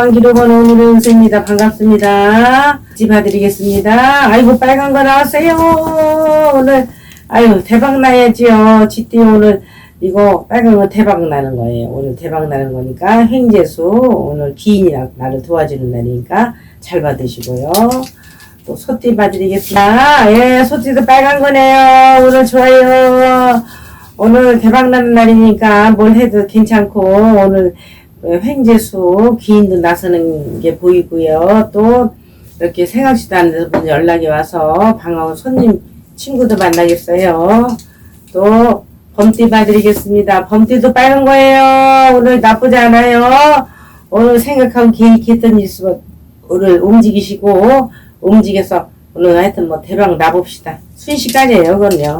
오늘의 은세입니다. 반갑습니다. 집봐드리겠습니다. 아이고 빨간 거 나왔어요. 오늘 아유 대박 나야지요. 지띠 오늘 이거 빨간 거 대박 나는 거예요. 오늘 대박 나는 거니까 행재수 오늘 기인이 나- 나를 도와주는 날이니까 잘 받으시고요. 또 소띠 봐드리겠습니다. 예, 소띠도 빨간 거네요. 오늘 좋아요. 오늘 대박 나는 날이니까 뭘 해도 괜찮고 오늘 횡재수 기인도 나서는 게 보이고요. 또 이렇게 생각지도 분 연락이 와서 반가운 손님 친구도 만나겠어요. 또 범띠 봐드리겠습니다. 범띠도 빨간 거예요. 오늘 나쁘지 않아요. 오늘 생각하고 계획했던 일수 오늘 움직이시고 움직여서 오늘 하여튼 뭐 대박 나봅시다. 순식간이에요, 그건요.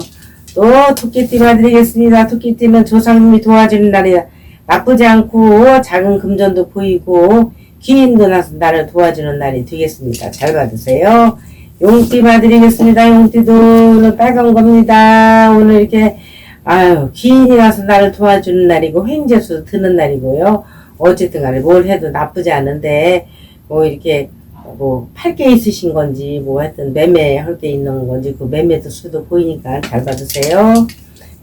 또 토끼띠 봐드리겠습니다. 토끼띠는 조상님이 도와주는 날이다. 나쁘지 않고 작은 금전도 보이고 기인도 나서 나를 도와주는 날이 되겠습니다. 잘 받으세요. 용띠 봐드리겠습니다. 용띠도 빨간 겁니다. 오늘 이렇게 아유 기인이 나서 나를 도와주는 날이고 횡재수 드는 날이고요. 어쨌든 간에 뭘 해도 나쁘지 않은데 뭐 이렇게 뭐 팔 게 있으신 건지 뭐 하여튼 매매할 게 있는 건지 그 매매도 수도 보이니까 잘 받으세요.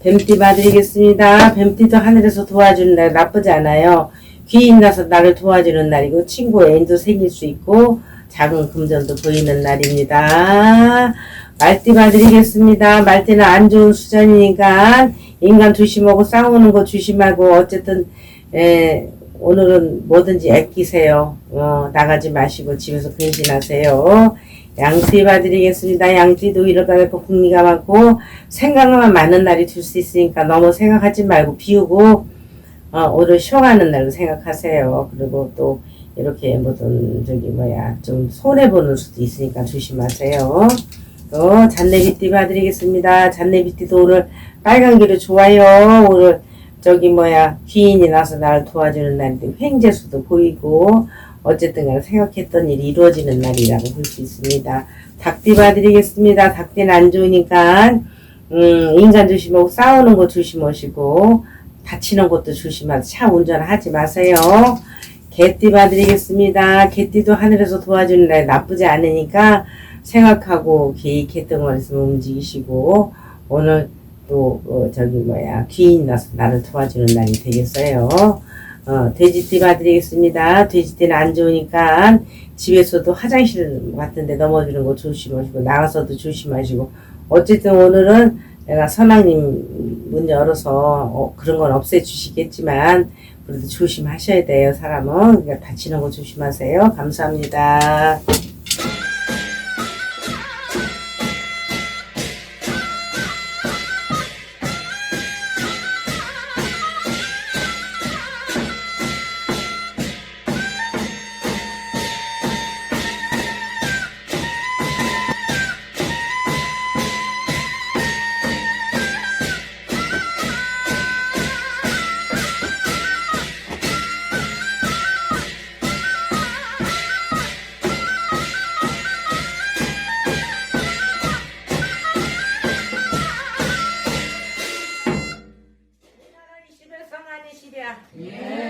뱀띠 봐드리겠습니다. 뱀띠도 하늘에서 도와주는 날 나쁘지 않아요. 귀인 나서 나를 도와주는 날이고 친구 애인도 생길 수 있고 작은 금전도 보이는 날입니다. 말띠 봐드리겠습니다. 말띠는 안 좋은 수전이니까 인간 조심하고 싸우는 거 조심하고 어쨌든 에, 오늘은 뭐든지 아끼세요. 어, 나가지 마시고 집에서 근신하세요. 양띠 봐드리겠습니다. 양띠도 이럴까 국리가 많고 생각만 많은 날이 될수 있으니까 너무 생각하지 말고 비우고 어, 오늘 쉬어가는 날로 생각하세요. 그리고 또 이렇게 뭐든 저기 뭐야 좀 손해 보는 수도 있으니까 조심하세요. 또 잔내비띠 봐드리겠습니다. 잔내비띠도 오늘 빨간 길을 좋아요. 오늘 저기 뭐야 귀인이 나서 나를 도와주는 날인데 횡재수도 보이고 어쨌든 간에 생각했던 일이 이루어지는 날이라고 볼 수 있습니다. 닭띠 봐드리겠습니다. 닭띠는 안 좋으니까 음, 인간 조심하고 싸우는 거 조심하시고 다치는 것도 조심하세요. 차 운전하지 마세요. 개띠 봐드리겠습니다. 개띠도 하늘에서 도와주는 날 나쁘지 않으니까 생각하고 계획했던 걸 있으면 움직이시고 오늘 또 어, 저기 뭐야 귀인 나서 나를 도와주는 날이 되겠어요. 어, 돼지띠 봐드리겠습니다. 돼지띠는 안 좋으니까 집에서도 화장실 같은데 넘어지는 거 조심하시고 나가서도 조심하시고. 어쨌든 오늘은 내가 선왕님 문 열어서 어, 그런 건 없애주시겠지만 그래도 조심하셔야 돼요 사람은. 그러니까 다치는 거 조심하세요. 감사합니다 아니